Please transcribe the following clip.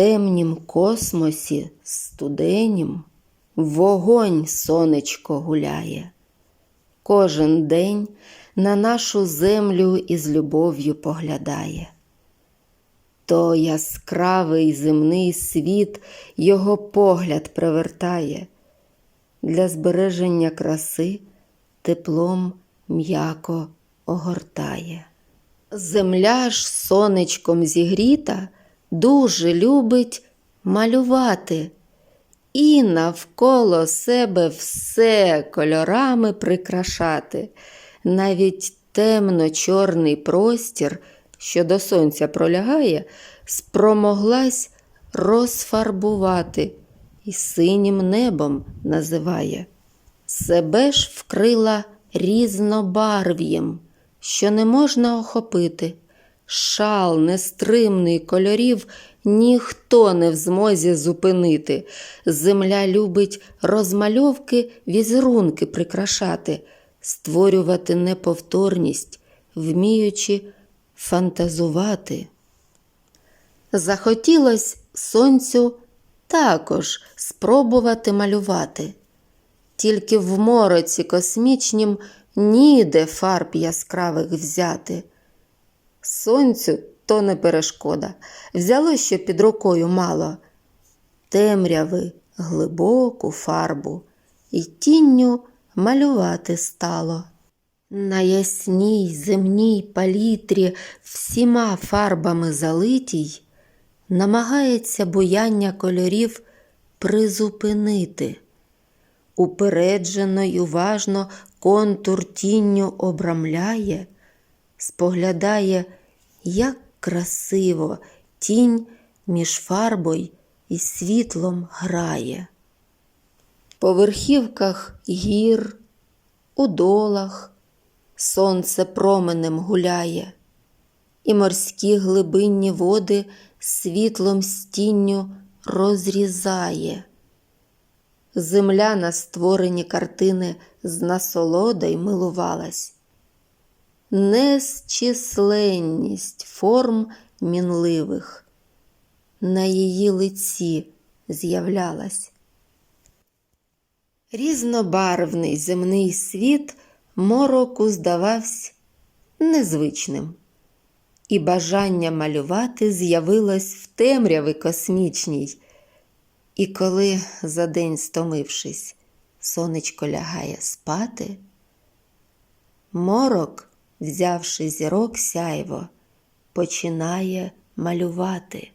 темнім космосі студенім вогонь сонечко гуляє. Кожен день на нашу землю із любов'ю поглядає. То яскравий земний світ його погляд привертає, для збереження краси теплом м'яко огортає. Земля ж сонечком зігріта дуже любить малювати і навколо себе все кольорами прикрашати. Навіть темно-чорний простір, що до сонця пролягає, спромоглась розфарбувати і синім небом називає. Себе ж вкрила різнобарв'єм, що не можна охопити. Шал нестримний кольорів ніхто не в змозі зупинити. Земля любить розмальовки, візерунки прикрашати, створювати неповторність, вміючи фантазувати. Захотілось сонцю також спробувати малювати. Тільки в мороці космічнім ніде фарб яскравих взяти. Сонцю то не перешкода, взяло що під рукою мало, темряви глибоку фарбу і тінню малювати стало. На ясній земній палітрі всіма фарбами залитій намагається буяння кольорів призупинити. Упереджено й уважно контур тінню обрамляє, споглядає, як красиво тінь між фарбою і світлом грає. По верхівках гір, у долах сонце променем гуляє, і морські глибинні води світлом стінню розрізає. Земля на створені картини з насолодой милувалась. Незчисленність форм мінливих на її лиці з'являлась. Різнобарвний земний світ мороку здавався незвичним, і бажання малювати з'явилось в темряви космічній. І коли за день стомившись, сонечко лягає спати, морок, взявши зірок сяйво, починає малювати.